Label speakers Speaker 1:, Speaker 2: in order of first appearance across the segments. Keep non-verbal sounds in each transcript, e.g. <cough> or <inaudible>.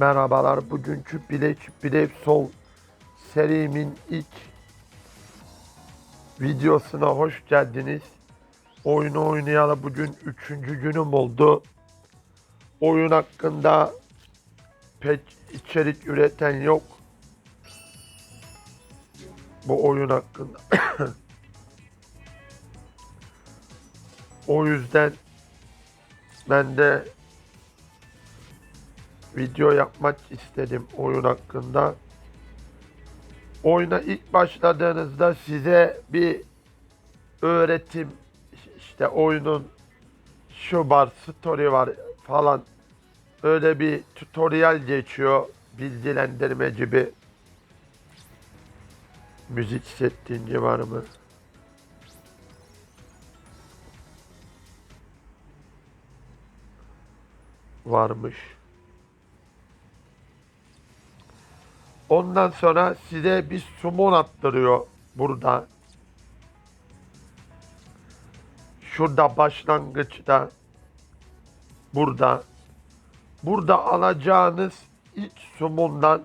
Speaker 1: Merhabalar. Bugünkü Bilek Bilek Sol serimin ilk videosuna hoş geldiniz. Oyunu oynayalı bugün üçüncü günüm oldu. Oyun hakkında pek içerik üreten yok. Bu oyun hakkında. <coughs> o yüzden ben de video yapmak istedim oyun hakkında. Oyuna ilk başladığınızda size bir öğretim işte oyunun şu var, story var falan öyle bir tutorial geçiyor bilgilendirme gibi. Müzik settinci var mı? Varmış. Ondan sonra size bir summon attırıyor burada. Şurada başlangıçta. Burada. Burada alacağınız ilk summondan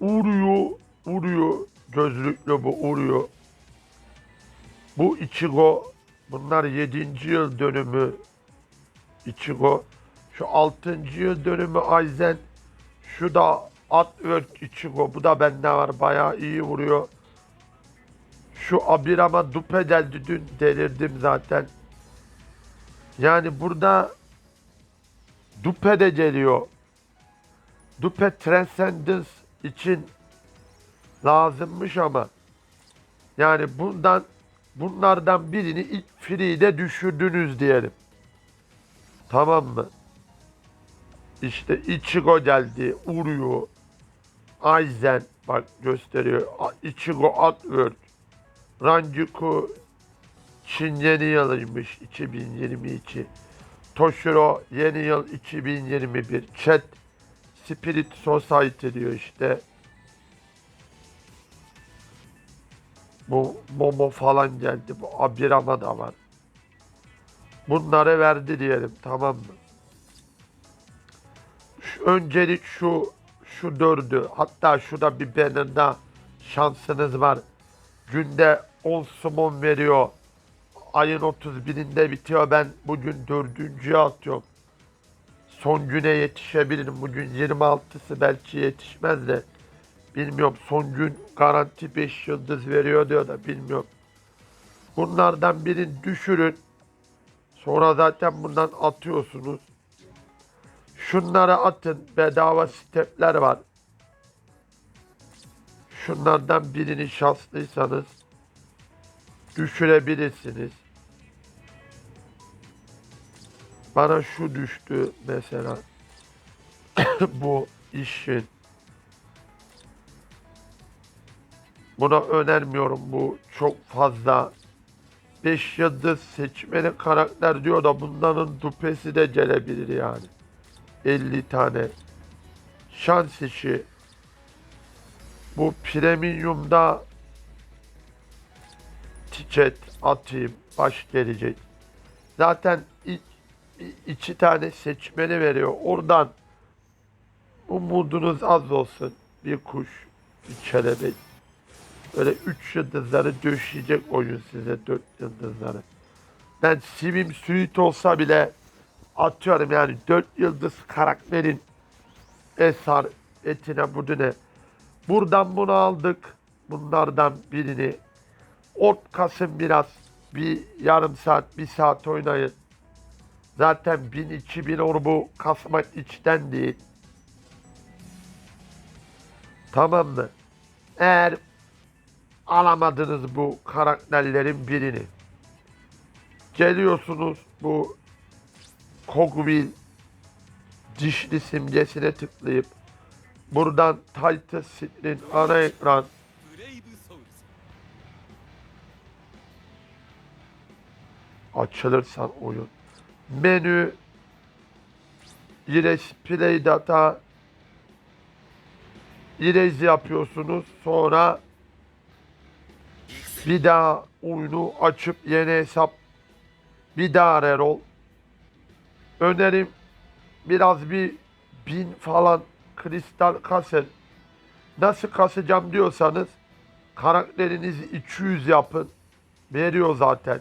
Speaker 1: Uruyor, Uruyor. Gözlüklü bu Uruyor. Bu Ichigo. Bunlar 7. yıl dönümü Ichigo. Şu 6. yıl dönümü Aizen. Şu da Atwork Ichigo. Bu da bende var. Bayağı iyi vuruyor. Şu Abirama dupe geldi. Dün delirdim zaten. Yani burada dupe de geliyor. Dupe Transcendence için lazımmış ama yani bundan bunlardan birini ilk free'de düşürdünüz diyelim. Tamam mı? İşte Ichigo geldi, Uryu, Aizen bak gösteriyor. Ichigo Atwork, Ranjuku Çin yeni yılıymış 2022. Toshiro yeni yıl 2021. Chat Spirit Society diyor işte. Bu Momo falan geldi. Bu Abirama da var. Bunları verdi diyelim tamam mı? Şu- öncelik şu şu dördü. Hatta şurada bir banner'da şansınız var. Günde 10 summon veriyor. Ayın 31'inde bitiyor. Ben bugün dördüncüye atıyorum. Son güne yetişebilirim. Bugün 26'sı belki yetişmez de. Bilmiyorum. Son gün garanti 5 yıldız veriyor diyor da bilmiyorum. Bunlardan birini düşürün. Sonra zaten bundan atıyorsunuz. Şunları atın. Bedava stepler var. Şunlardan birini şanslıysanız düşürebilirsiniz. Bana şu düştü mesela. <coughs> Bu işin. Buna önermiyorum. Bu çok fazla 5 yıldız seçmeli karakter diyor da bunların dupesi de gelebilir yani. 50 tane şans işi. Bu premiumda tiket atayım baş gelecek. Zaten ilk iki tane seçmeni veriyor. Oradan umudunuz az olsun. Bir kuş, bir kelebek. Böyle üç yıldızları döşeyecek oyun size dört yıldızları. Ben Sivim Suite olsa bile atıyorum yani dört yıldız karakterin esar etine budune. Buradan bunu aldık. Bunlardan birini. Ort kasın biraz. Bir yarım saat, bir saat oynayın. Zaten 1000-2000 orbu kasmak içten değil. Tamam mı? Eğer alamadınız bu karakterlerin birini. Geliyorsunuz bu Kogwin dişli simgesine tıklayıp buradan Titus Sit'in ana ekran. Açılırsan oyun. Menü. Yine play data. Yine yapıyorsunuz. Sonra bir daha oyunu açıp yeni hesap. Bir daha rerol Önerim biraz bir bin falan kristal kasın. Nasıl kasacağım diyorsanız karakterinizi 200 yapın. Veriyor zaten.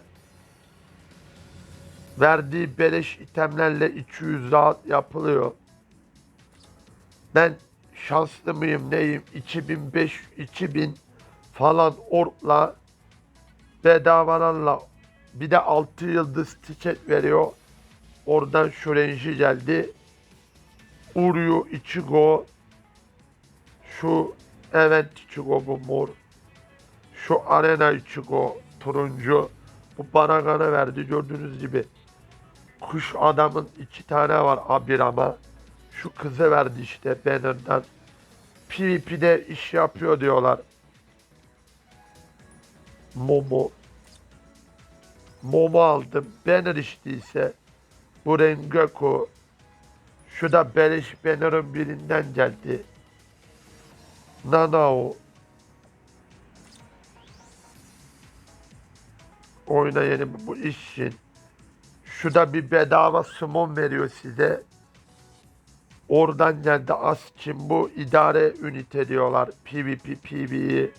Speaker 1: Verdiği beleş itemlerle 200 rahat yapılıyor. Ben şanslı mıyım neyim 2005 2000 falan orkla bedavalarla bir de 6 yıldız tiket veriyor. Oradan şu renji geldi. Uryu Ichigo şu Event Ichigo bu mor. Şu Arena Ichigo turuncu. Bu Baragan'a verdi gördüğünüz gibi. Kuş adamın iki tane var abir ama. Şu kızı verdi işte Banner'dan. PvP'de iş yapıyor diyorlar. Momo. Momo aldım. Banner içtiyse. Bu Rengoku. Şu da Beleş Banner'ın birinden geldi. Nanao. Yeni bu- işin. Şu da bir bedava summon veriyor size. Oradan geldi Askin bu idare ünite diyorlar. PvP, PvE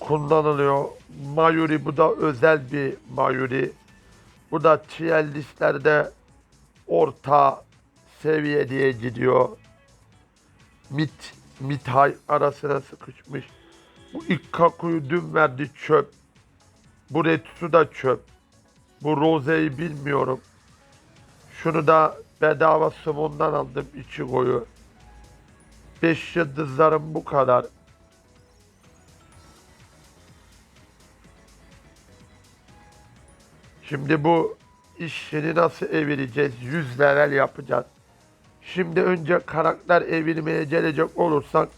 Speaker 1: kullanılıyor. Mayuri bu da özel bir Mayuri. Bu da tier listelerde orta seviye diye gidiyor. Mid high arasına sıkışmış. Bu Ikkaku'yu dün verdi çöp. Bu Retsu da çöp. Bu Rose'yi bilmiyorum. Şunu da bedava sumondan aldım Ichigo'yu. 5 yıldızlarım bu kadar. Şimdi bu işini nasıl evireceğiz? 100 level yapacağız. Şimdi önce karakter evirmeye gelecek olursak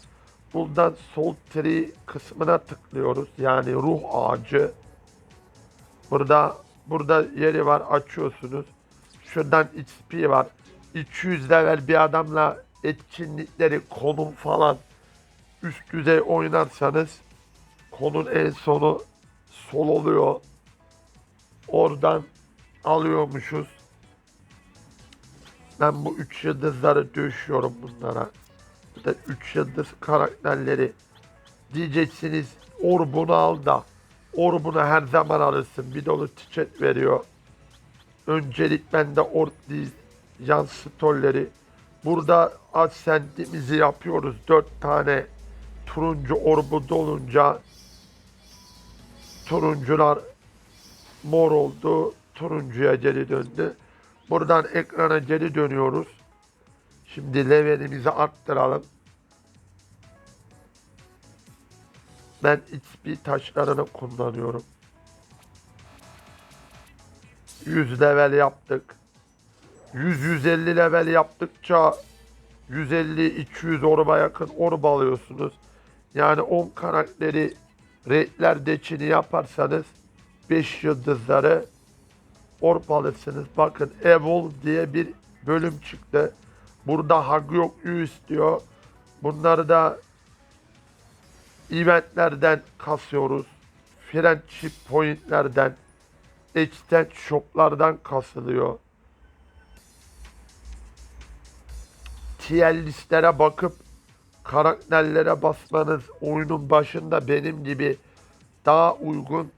Speaker 1: buradan sol tree kısmına tıklıyoruz. Yani ruh ağacı. Burada burada yeri var açıyorsunuz. Şuradan XP var. 200 level bir adamla etkinlikleri, konum falan üst düzey oynarsanız konun en sonu sol oluyor. Oradan alıyormuşuz. Ben bu 3 yıldızları döşüyorum bunlara. Bu da 3 yıldız karakterleri. Diyeceksiniz Orbun'u al da Orbun'u her zaman alırsın. Bir dolu ticket veriyor. Öncelik bende Orb değil, yan stolleri. Burada Ascent'imizi yapıyoruz. 4 tane turuncu orbu dolunca turuncular mor oldu. Turuncuya geri döndü. Buradan ekrana geri dönüyoruz. Şimdi levelimizi arttıralım. Ben XP taşlarını kullanıyorum. 100 level yaptık. 100-150 level yaptıkça 150-200 orba yakın orb alıyorsunuz. Yani 10 karakteri raidler deçini yaparsanız 5 yıldızları orb alırsınız. Bakın Evolve diye bir bölüm çıktı. Burada Hagyok Yu istiyor. Bunları da eventlerden kasıyoruz. Friendship pointlerden, exchange shoplardan kasılıyor. Tier listelere bakıp karakterlere basmanız oyunun başında benim gibi daha uygun.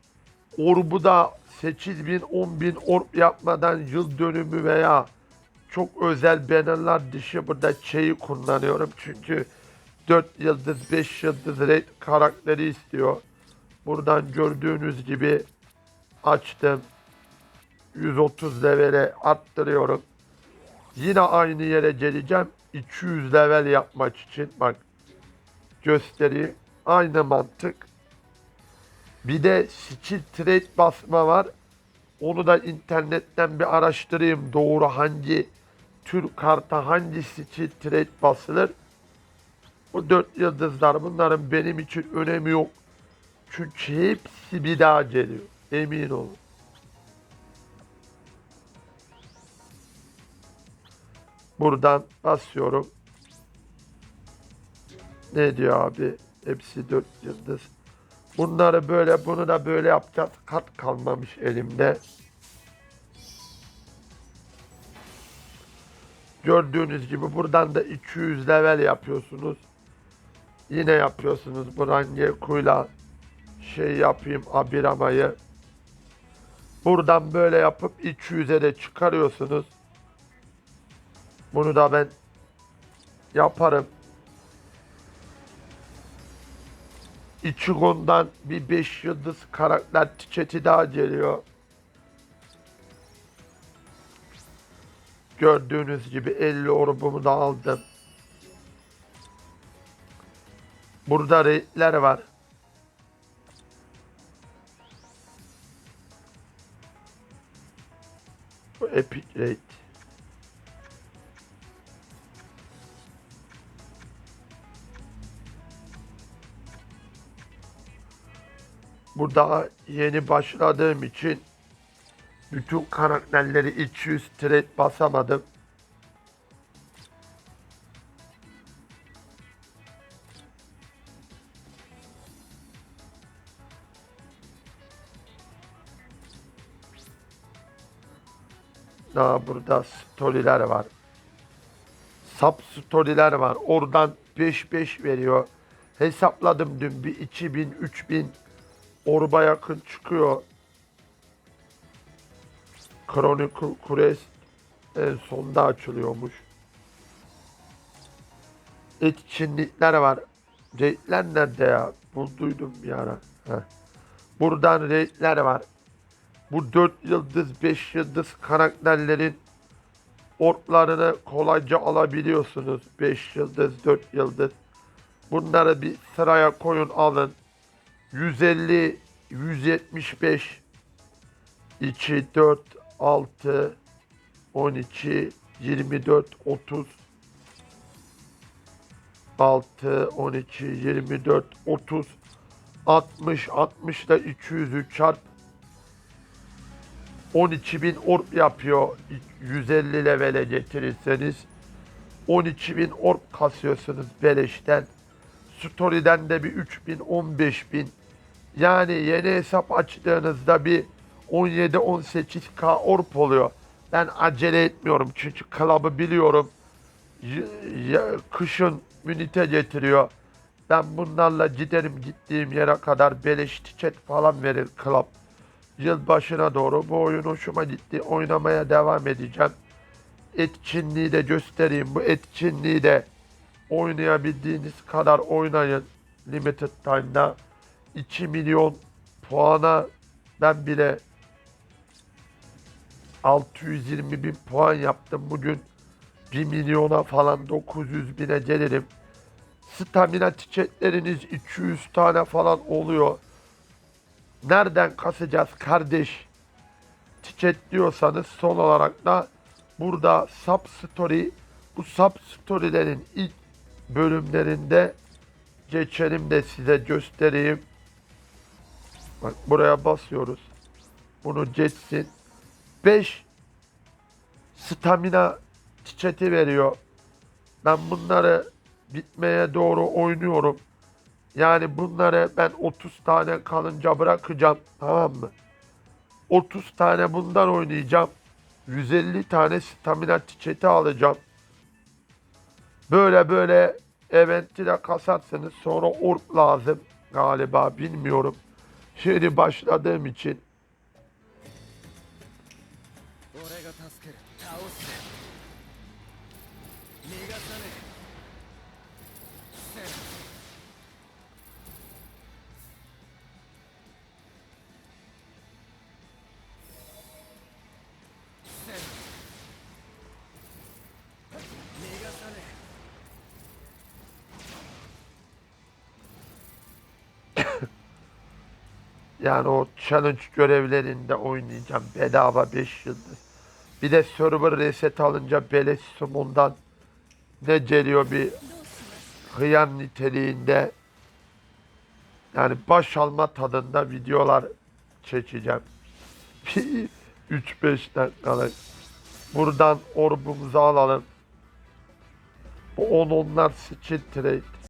Speaker 1: Orbu da 8000 10000 orb yapmadan yıl dönümü veya çok özel bannerlar dışı burada şeyi kullanıyorum. Çünkü 4 yıldız 5 yıldız raid karakteri istiyor. Buradan gördüğünüz gibi açtım. 130 levele arttırıyorum. Yine aynı yere geleceğim. 200 level yapmak için bak göstereyim. Aynı mantık. Bir de skill trade basma var. Onu da internetten bir araştırayım. Doğru hangi tür karta hangi skill trade basılır. Bu dört yıldızlar bunların benim için önemi yok. Çünkü hepsi bir daha geliyor. Emin olun. Buradan basıyorum. Ne diyor abi? Hepsi dört yıldız. Bunları böyle, bunu da böyle yapacağız. Kat kalmamış elimde. Gördüğünüz gibi buradan da 200 level yapıyorsunuz. Yine yapıyorsunuz. Brange kuyla şey yapayım abiramayı. Buradan böyle yapıp 200'e de çıkarıyorsunuz. Bunu da ben yaparım. Ichigo'ndan bir 5 yıldız karakter ticketi daha geliyor. Gördüğünüz gibi 50 orbumu da aldım. Burada raidler var. Bu epic raid. Burada yeni başladığım için bütün karakterleri 200 trade basamadım. Daha burada storyler var. Sub storyler var. Oradan 5-5 veriyor. Hesapladım dün bir 2000-3000 orba yakın çıkıyor. Chronicle Quest en sonda açılıyormuş. Etkinlikler var. Raidler nerede ya? Bulduydum bir ara. Heh. Buradan raidler var. Bu 4 yıldız 5 yıldız karakterlerin orklarını kolayca alabiliyorsunuz. 5 yıldız 4 yıldız. Bunları bir sıraya koyun alın. 150 175 2 4 6 12 24 30 6 12 24 30 60 60 da 200'ü çarp. 12.000 orp yapıyor. 150 levele getirirseniz. 12.000 orp kasıyorsunuz beleşten. Story'den de bir 3000 15000 yani yeni hesap açtığınızda bir 17-18k orp oluyor. Ben acele etmiyorum çünkü club'ı biliyorum. Kışın ünite getiriyor. Ben bunlarla giderim gittiğim yere kadar beleş ticket falan verir club. Yılbaşına doğru bu oyun hoşuma gitti. Oynamaya devam edeceğim. Etkinliği de göstereyim. Bu etkinliği de oynayabildiğiniz kadar oynayın. Limited Time'da 2 milyon puana ben bile 620 bin puan yaptım bugün. 1 milyona falan 900 bine gelirim. Stamina çiçekleriniz 200 tane falan oluyor. Nereden kasacağız kardeş? Çiçek diyorsanız son olarak da burada sub story bu sub storylerin ilk bölümlerinde geçelim de size göstereyim. Bak buraya basıyoruz. Bunu geçsin. 5 stamina çiçeti veriyor. Ben bunları bitmeye doğru oynuyorum. Yani bunları ben 30 tane kalınca bırakacağım. Tamam mı? 30 tane bundan oynayacağım. 150 tane stamina çiçeti alacağım. Böyle böyle eventi de kasarsınız. Sonra orp lazım galiba bilmiyorum. Şimdi başladığım için yani o challenge görevlerinde oynayacağım. Bedava 5 yıldız. Bir de server reset alınca beleş sumundan ne geliyor bir hıyan niteliğinde yani baş alma tadında videolar çekeceğim. <laughs> 3-5 dakikalık. Buradan orbumuzu alalım. Bu on onlar skill trade.